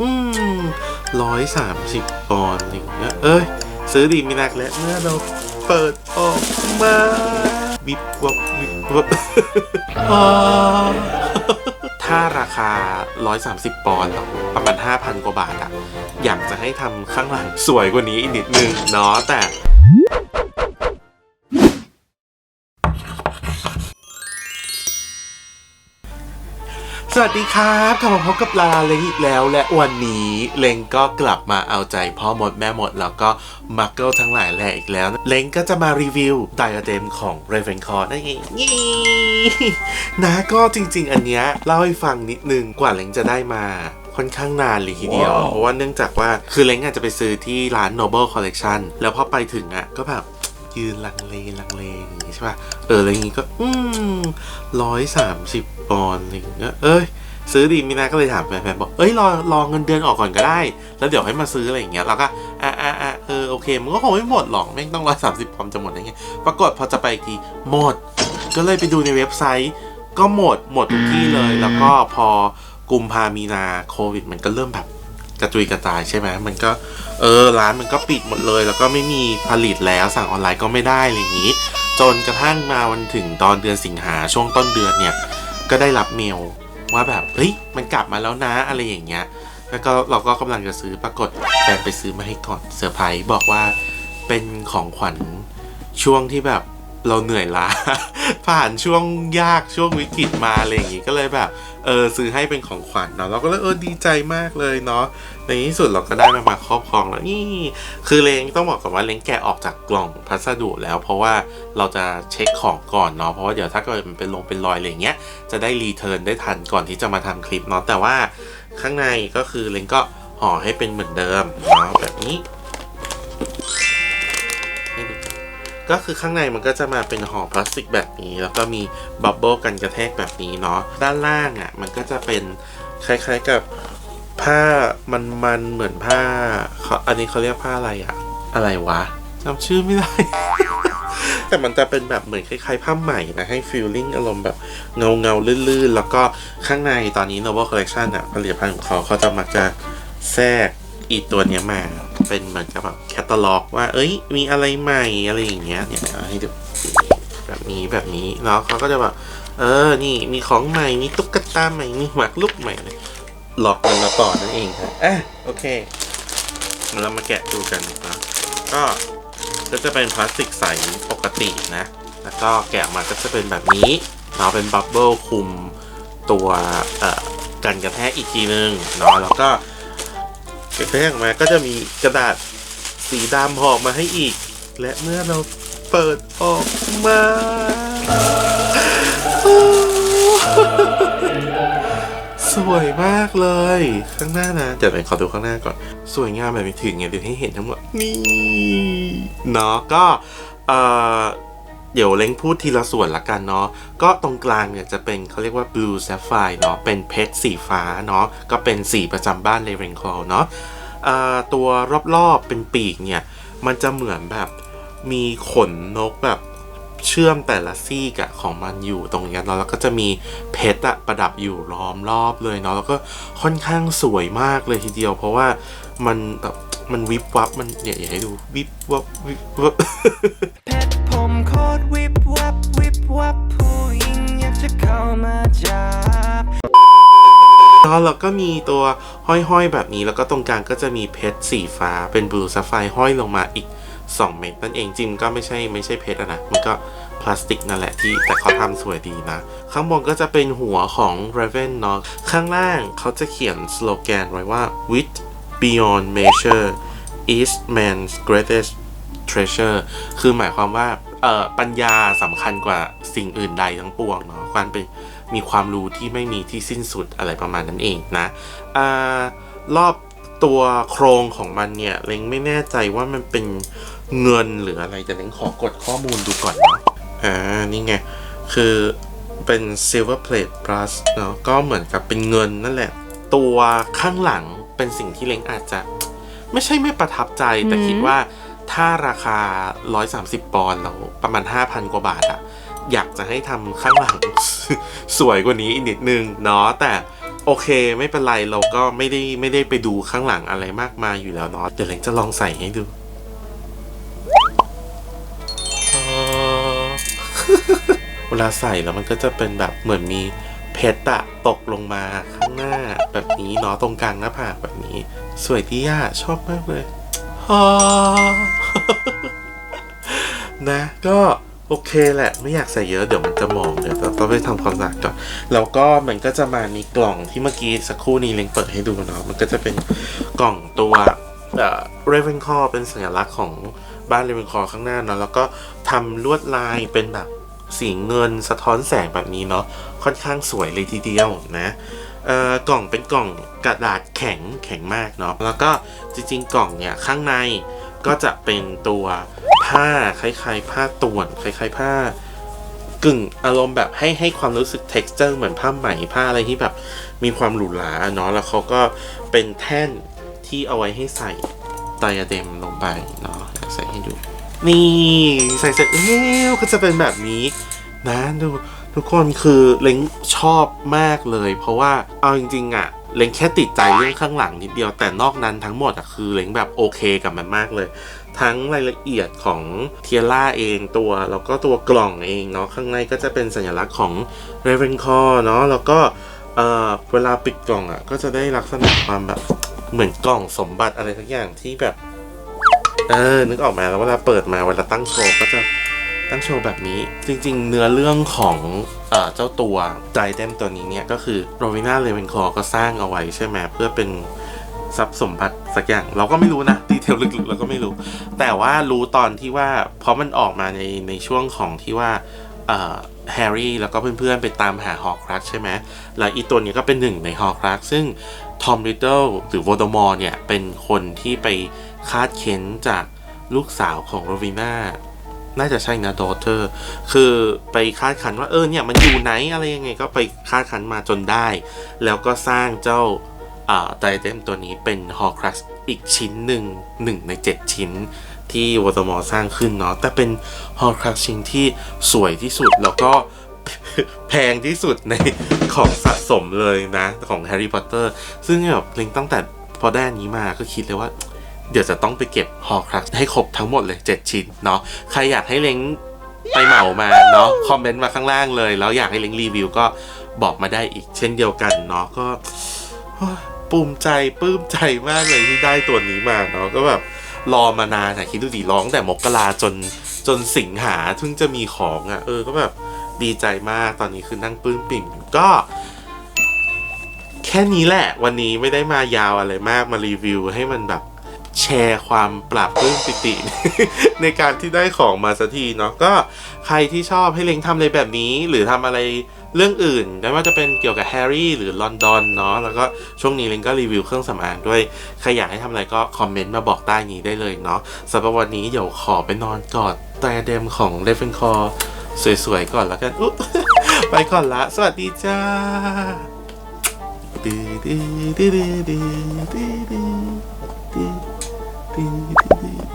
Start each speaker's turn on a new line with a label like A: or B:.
A: อืมร้อยสามสิบปอนด์อย่างเงี้ยเอ้ย ซื้อดีมีนักและเมื่อเราเปิดออกมาวิบวับวิบวับถ้าราคา 130 ปอนด์แล้วประมาณ 5,000 กว่าบาทอะอยากจะให้ทำข้างหลังสวยกว่านี้อีกนิดนึงเนาะแต่ สวัสดีครับกลับมาพบกับลาลาเลงอีกแล้ว และวันนี้เลงก็กลับมาเอาใจพ่อมดแม่มด แล้วก็มักเกิลทั้งหลายแหล่อีกแล้ว เลงก็จะมารีวิวไดอะเดมของ Ravenclaw นั่นเองนี่นะก็จริง ๆ อันเนี้ยเล่าให้ฟังนิดนึงกว่าเลงจะได้มาค่อนข้างนานเลยทีเดียว เพราะว่าเนื่องจากว่าคือเลงอาจจะไปซื้อที่ร้าน Noble Collection แล้วพอไปถึงอะก็แบบ ยืนลังเลลังเลอย่างงี้ใช่ป่ะเอออะไรอย่างงี้ก็ อืมร้อยสามสิบปอนด์อะไรอย่างเงี้ยเอ้ยซื้อดีมีนาก็เลยถามแฟนๆบอก เอ้ยรอรอเงินเดือนออกก่อนก็ได้ แล้วเดี๋ยวให้มาซื้ออะไรอย่างเงี้ยแล้วก็ อ่าอ่าอ่าเออโอเค มันก็คงไม่หมดหรอก แม่งต้องร้อยสามสิบปอนด์จะหมดอะได้ไงปรากฏพอจะไปอีกทีหมด ก็เลยไปดูในเว็บไซต์ ก็หมดหมดทุกที่เลย แล้วก็พอกุมภามีนาโควิด มันก็เริ่มแบบ กระจุยกระจายใช่ไหมมันก็เออร้านมันก็ปิดหมดเลย แล้วก็ไม่มีผลิตแล้วสั่งออนไลน์ก็ไม่ได้อะไรอย่างนี้ จนกระทั่งมาวันถึงตอนเดือนสิงหาช่วงต้นเดือนเนี่ยก็ได้รับเมลว่าแบบเฮ้ยมันกลับมาแล้วนะอะไรอย่างเงี้ยแล้วก็เราก็กำลังจะซื้อปรากฏแฟนไปซื้อมาให้ก่อนเซอร์ไพรส์บอกว่าเป็นของขวัญช่วงที่แบบ เราเหนื่อยล้า ผ่านช่วงยากช่วงวิกฤตมาอะไรอย่างงี้ก็เลยแบบเออซื้อให้เป็นของขวัญเนาะเราก็เลยเออดีใจมากเลยเนาะในที่สุดเราก็ได้มามาครอบครองแล้วนี่คือเลงต้องบอกก่อนว่าเลงแกะออกจากกล่องพัสดุแล้ว เพราะว่าเราจะเช็คของก่อนเนาะเพราะว่าเดี๋ยวถ้าเกิดมันเป็นลงเป็นรอยอะไรอย่างเงี้ยจะได้รีเทิร์นได้ทันก่อนที่จะมาทำคลิปเนาะแต่ว่าข้างในก็คือเลงก็ห่อให้เป็นเหมือนเดิมเนาะแบบนี้ ก็คือข้างในมันก็จะมาเป็นห่อพลาสติกแบบนี้ แล้วก็มีบับเบิลกันกระแทกแบบนี้เนาะด้านล่างอะมันก็จะเป็นคล้ายๆกับผ้ามันๆเหมือนผ้าเขาอันนี้เขาเรียกผ้าอะไรอะอะไรวะจำชื่อไม่ได้ แต่มันจะเป็นแบบเหมือนคล้ายๆผ้าใหม่นะให้ฟีลลิ่งอารมณ์แบบเงาเงาๆลื่นๆ แล้วก็ข้างในตอนนี้ Novel Collection อะผลิตภัณฑ์ของเขาเขาจะมักจะแทรกอีตัวเนี้ยมา เป็นเหมือนกับแบบแคตตาล็อก ว่า เอ้ย มีอะไรใหม่อะไรอย่างเงี้ย เนี่ยให้ดูแบบนี้แบบนี้ แล้วเขาก็จะแบบ เออ นี่ มีของใหม่ มีตุ๊กตาใหม่ มีหมากรุกใหม่เลยหลอกมันมาก่อนั่นเองครับอะโอเค เรามาแกะดูกันนะก็ก็จะเป็นพลาสติกใสปกตินะ แล้วก็แกะมาก็จะเป็นแบบนี้เนาะเป็นบับเบิลคุมตัวเอ่อกันกระแทกอีกทีนึงเนาะแล้วก็ แทกออกมาก็จะมีกระดาษสีดำห่อมาให้อีก และเมื่อเราเปิดออกมา สวยมากเลย ข้างหน้านะเดี๋ยวไปขอดูข้างหน้าก่อน สวยงามแบบไม่ถึงไงเดี๋ยวให้เห็นทั้งหมดนี่เนาะก็เอ่อ เดี๋ยวเล้งพูดทีละส่วนละกันเนาะก็ตรงกลางเนี่ยจะเป็นเขาเรียกว่า blue sapphire เนาะเป็นเพชรสีฟ้าเนาะก็เป็นสีประจำบ้าน Ravenclaw เนาะตัวรอบๆเป็นปีกเนี่ย มันจะเหมือนแบบมีขนนกแบบเชื่อมแต่ละซี่กะของมันอยู่ตรงนี้เนาะแล้วก็จะมีเพชรอะประดับอยู่ล้อมรอบเลยเนาะแล้วก็ค่อนข้างสวยมากเลยทีเดียว เพราะว่ามันแบบมันวิบวับมันเนี่ยอยากให้ดูวิบวับวิบวับ แล้วเราก็มีตัวห้อยๆแบบนี้ แล้วก็ตรงกลางก็จะมีเพชรสีฟ้าเป็นบลูซัฟไฟห้อยลงมาอีก 2 เม็ดนั่นเองจริงก็ไม่ใช่ไม่ใช่เพชรนะ มันก็พลาสติกนั่นแหละที่แต่เขาทำสวยดีนะ ข้างบนก็จะเป็นหัวของ Raven เนาะข้างล่างเขาจะเขียนสโลแกนไว้ว่า with beyond measure is man's greatest treasure คือหมายความว่าปัญญาสำคัญกว่าสิ่งอื่นใดทั้งปวงเนาะการเป็น มีความรู้ที่ไม่มีที่สิ้นสุดอะไรประมาณนั้นเองนะอรอบตัวโครงของมันเนี่ยเล้งไม่แน่ใจว่ามันเป็นเงินหรืออะไรแต่เล้งขอกดข้อมูลดูก่อนเนาะอ่านี่ไง คือเป็น silver plate plus เนาะก็เหมือนกับเป็นเงินนั่นแหละ ตัวข้างหลังเป็นสิ่งที่เล้งอาจจะ ไม่ใช่ไม่ประทับใจแต่คิดว่าถ้าราคา 130 ปอนด์แล้วประมาณ 5,000 กว่าบาทอะ อยากจะให้ทำข้างหลัง สวยกว่านี้อีกนิดนึงเนาะแต่โอเคไม่เป็นไรเราก็ไม่ได้ไม่ได้ไปดูข้างหลังอะไรมากมายอยู่แล้วเนาะเดี๋ยวเล้งจะลองใส่ให้ดูเวลาใส่แล้วมันก็จะเป็นแบบเหมือนมีเพชรอะตกลงมาข้างหน้าแบบนี้เนาะตรงกลางหน้าผากแบบนี้ สวยที่ย่าชอบมากเลยฮ่านะก็ โอเคแหละไม่อยากใส่เยอะเดี๋ยวมันจะหมองเดี๋ยวเราต้องไปทำความสะอาดก่อนแล้วก็มันก็จะมามีกล่องที่เมื่อกี้สักครู่นี้เล็งเปิดให้ดูเนาะมันก็จะเป็นกล่องตัวเอ่อ Ravenclaw เป็นสัญลักษณ์ของบ้าน Ravenclaw ข้างหน้าเนาะแล้วก็ทำลวดลายเป็นแบบสีเงินสะท้อนแสงแบบนี้เนาะค่อนข้างสวยเลยทีเดียวนะเอ่อกล่องเป็นกล่องกระดาษแข็งแข็งมากเนาะแล้วก็จริงๆ กล่องเนี่ยข้างในก็จะเป็นตัว ผ้าคล้ายๆ ผ้าต่วนคล้ายๆผ้ากึ่งอารมณ์แบบให้ให้ความรู้สึก texture เหมือนผ้าไหมผ้าอะไรที่แบบมีความหรูหราเนาะแล้วเขาก็เป็นแท่นที่เอาไว้ให้ใส่ไดอะเดมลงไปเนาะใส่ให้ดู นี่ใส่เสร็จแล้วก็จะเป็นแบบนี้นะดูทุกคนคือเล้งชอบมากเลย เพราะว่าเอาจริงๆอะเล้งแค่ติดใจเรื่องข้างหลังนิดเดียวแต่นอกนั้นทั้งหมดอะคือเล้งแบบโอเคกับมันมากเลย ทั้งรายละเอียดของเทียร่าเองตัว แล้วก็ตัวกล่องเองเนาะข้างในก็จะเป็นสัญลักษณ์ของ Ravenclaw เนาะแล้วก็เอ่อเวลาปิดกล่องอะก็จะได้ลักษณะความแบบเหมือนกล่องสมบัติอะไรทักอย่างที่แบบเออนึกออกมาแล้วเวลาเปิดมาเวลาตั้งโชว์ก็จะตั้งโชว์แบบนี้จริง ๆ เนื้อเรื่องของเอเจ้าตัวไดเดมตัวนี้เนี่ยก็คือโรวิน่าเลเวนคลอก็สร้างเอาไว้ใช่ไหมเพื่อเป็นทรัพย์สมบัติสักอย่างเราก็ไม่รู้นะ ทลลึกๆเราก็ไม่รู้ แต่ว่ารู้ตอนที่ว่าเพราะมันออกมาในในช่วงของที่ว่าแฮร์รี่แล้วก็เพื่อนๆ ไปตามหาฮอร์ครักใช่ไหมแล้วอีตัวนี้ก็เป็นหนึ่งในฮอร์ครักซึ่งทอมริดเดิลหรือโวลเดอมอร์เนี่ย เป็นคนที่ไปคาดเค้นจากลูกสาวของโรวิน่าน่าจะใช่นะดอเตอร์ คือไปคาดคันว่าเออเนี่ยมันอยู่ไหนอะไรยังไงก็ไปคาดคันมาจนได้ แล้วก็สร้างเจ้า ไดเดมตัวนี้เป็นฮอร์ครักอีกชิ้นหนึ่งหนึ่งใน 7 ชิ้นที่วอตมอสร้างขึ้นเนาะแต่เป็นฮอร์ครักชิ้นที่สวยที่สุดแล้วก็แพงที่สุดในของสะสมเลยนะของแฮร์รี่พอตเตอร์ซึ่งแบบเล็งตั้งแต่พอได้อันนี้มาก็คิดเลยว่า เดี๋ยวจะต้องไปเก็บฮอร์ครักให้ครบทั้งหมดเลย 7 ชิ้นเนาะใครอยากให้เล้งไปเหมามาเนาะคอมเมนต์มาข้างล่างเลย แล้วอยากให้เล้งรีวิวก็บอกมาได้อีกเช่นเดียวกันเนาะก็ ภูมิใจปลื้มใจมากเลยที่ได้ตัวนี้มาเนาะก็แบบรอมานานอะคิดดูดิร้องแต่มกราจนจนสิงหาเพิ่งจะมีของอะเออก็แบบดีใจมากตอนนี้คือนั่งปลื้มปิ่มอยู่ก็ แค่นี้แหละ วันนี้ไม่ได้มายาวอะไรมากมารีวิวให้มันแบบแชร์ความปราบปลื้มปิติ ในการที่ได้ของมาสักทีเนาะก็ใครที่ชอบให้เล็งทำอะไรแบบนี้ หรือทำอะไร เรื่องอื่นไม่ว่าจะเป็นเกี่ยวกับแฮร์รี่หรือลอนดอนเนาะแล้วก็ช่วงนี้ล็งก็รีวิวเครื่องสำอางด้วยใครอยากให้ทำอะไรก็คอมเมนต์มาบอกใต้นี้ได้เลยเนาะสำหรับวันนี้เดี๋ยวขอไปนอนกอดแต่เดมของเลฟเฟนคอร์สวยๆก่อนแล้วกันอุ๊ไปก่อนละ สวัสดีจ้า do do do do do do do do do do do do